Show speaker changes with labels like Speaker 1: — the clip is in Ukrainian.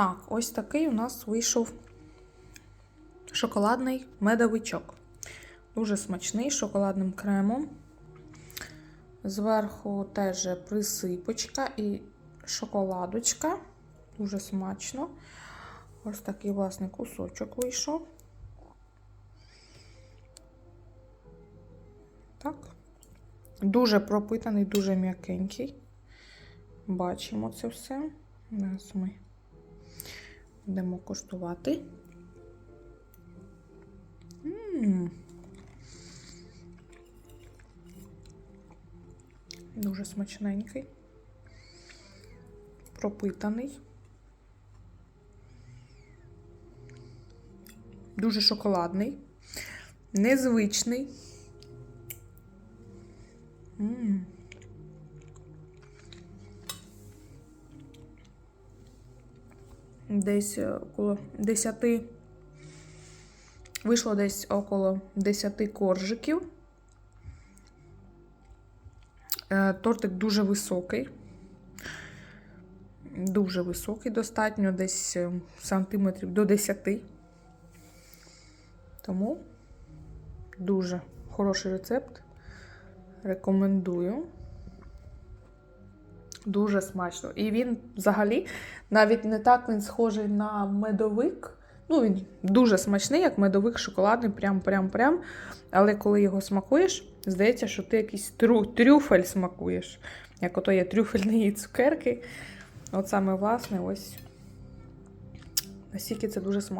Speaker 1: Так, ось такий у нас вийшов шоколадний медовичок. Дуже смачний з шоколадним кремом. Зверху теж присипочка і шоколадочка. Дуже смачно. Ось такий власне кусочок вийшов. Так. Дуже пропитаний, дуже м'якенький. Бачимо це все. Зараз ми будемо коштувати. М. Дуже смачненький. Пропитаний. Дуже шоколадний. Незвичний. М. Десь е, около 10. Вийшло десь около 10 коржиків. Е, Тортик дуже високий. Дуже високий, достатньо, десь е, сантиметрів до 10. Тому дуже хороший рецепт. Рекомендую. Дуже смачно. І він взагалі навіть не так він схожий на медовик. Ну, він дуже смачний, як медовик шоколадний, прям-прям-прям. Але коли його смакуєш, здається, що ти якийсь трю, трюфель смакуєш. Як ото є трюфельні цукерки. От саме власне, ось настільки це дуже смачно.